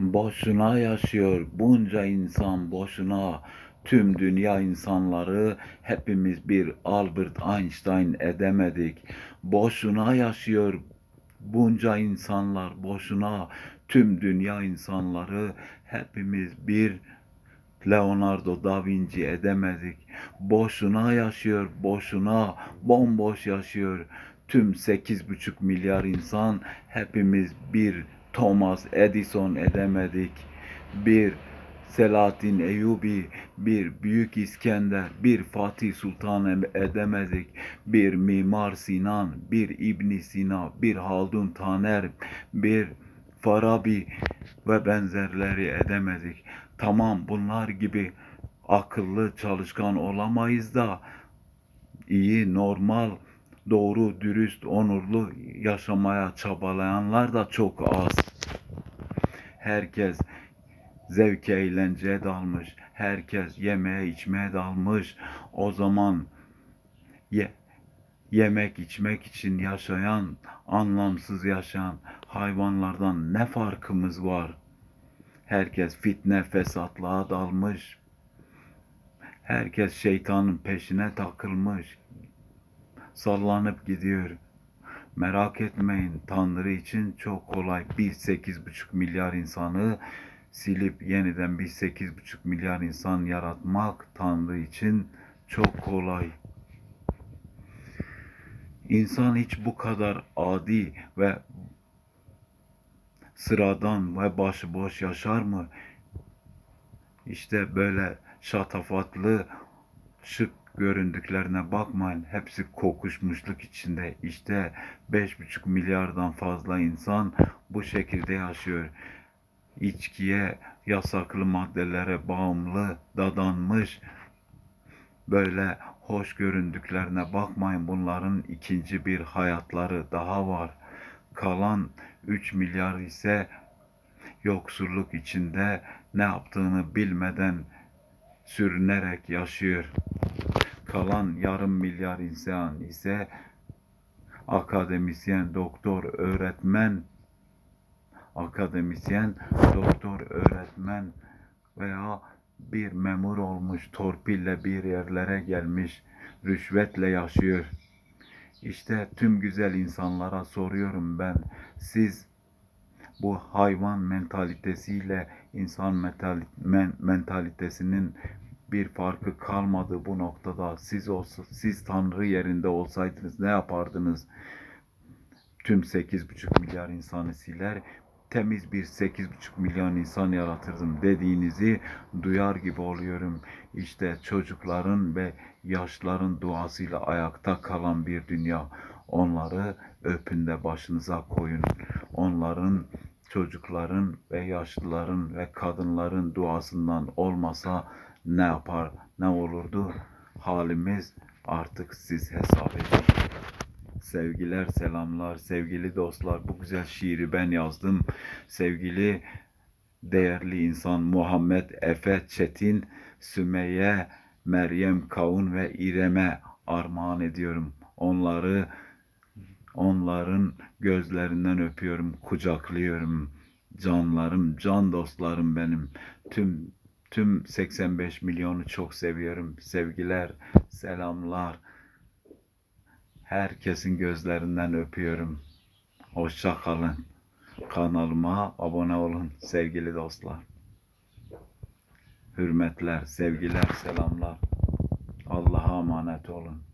Boşuna yaşıyor bunca insan boşuna. Tüm dünya insanları hepimiz bir Albert Einstein edemedik. Boşuna yaşıyor bunca insanlar boşuna. Tüm dünya insanları hepimiz bir Leonardo da Vinci edemedik. Boşuna yaşıyor, boşuna, bomboş yaşıyor. Tüm 8,5 milyar insan hepimiz bir Thomas Edison edemedik. Bir Selahattin Eyyubi, bir Büyük İskender, bir Fatih Sultan em- edemedik. Bir Mimar Sinan, bir İbn Sina, bir Haldun Taner, bir Farabi ve benzerleri edemedik. Tamam bunlar gibi akıllı çalışkan olamayız da iyi, normal, doğru, dürüst, onurlu yaşamaya çabalayanlar da çok az. Herkes zevke eğlenceye dalmış. Herkes yemeğe içmeye dalmış. O zaman ye, yemek içmek için yaşayan, anlamsız yaşayan hayvanlardan ne farkımız var? Herkes fitne fesatlığa dalmış. Herkes şeytanın peşine takılmış. Sallanıp gidiyor. Merak etmeyin Tanrı için çok kolay. Sekiz buçuk milyar insanı silip yeniden bir sekiz buçuk milyar insan yaratmak Tanrı için çok kolay. İnsan hiç bu kadar adi ve sıradan ve başıboş yaşar mı? İşte böyle şatafatlı, şık göründüklerine bakmayın. Hepsi kokuşmuşluk içinde. İşte beş buçuk milyardan fazla insan bu şekilde yaşıyor. İçkiye, yasaklı maddelere bağımlı, dadanmış. Böyle hoş göründüklerine bakmayın. Bunların ikinci bir hayatları daha var. Kalan 3 milyar ise yoksulluk içinde ne yaptığını bilmeden sürünerek yaşıyor. Kalan yarım milyar insan ise akademisyen, doktor, öğretmen, akademisyen, doktor, öğretmen veya bir memur olmuş, torpille bir yerlere gelmiş, rüşvetle yaşıyor. İşte tüm güzel insanlara soruyorum ben. Siz bu hayvan mentalitesiyle insan mentali- men- mentalitesinin bir farkı kalmadı bu noktada. Siz olsa, siz Tanrı yerinde olsaydınız ne yapardınız? Tüm 8,5 milyar insanı siler, temiz bir 8,5 milyon insan yaratırdım dediğinizi duyar gibi oluyorum. İşte çocukların ve yaşlıların duasıyla ayakta kalan bir dünya. Onları öpün de başınıza koyun. Onların çocukların ve yaşlıların ve kadınların duasından olmasa ne yapar, ne olurdu? Halimiz artık siz hesap edin. Sevgiler, selamlar, sevgili dostlar. Bu güzel şiiri ben yazdım. Sevgili değerli insan Muhammed Efe Çetin, Sümeyye, Meryem Kavun ve İrem'e armağan ediyorum. Onları onların gözlerinden öpüyorum, kucaklıyorum. Canlarım, can dostlarım benim. Tüm tüm 85 milyonu çok seviyorum. Sevgiler, selamlar. Herkesin gözlerinden öpüyorum. Hoşça kalın. Kanalıma abone olun sevgili dostlar. Hürmetler, sevgiler, selamlar. Allah'a emanet olun.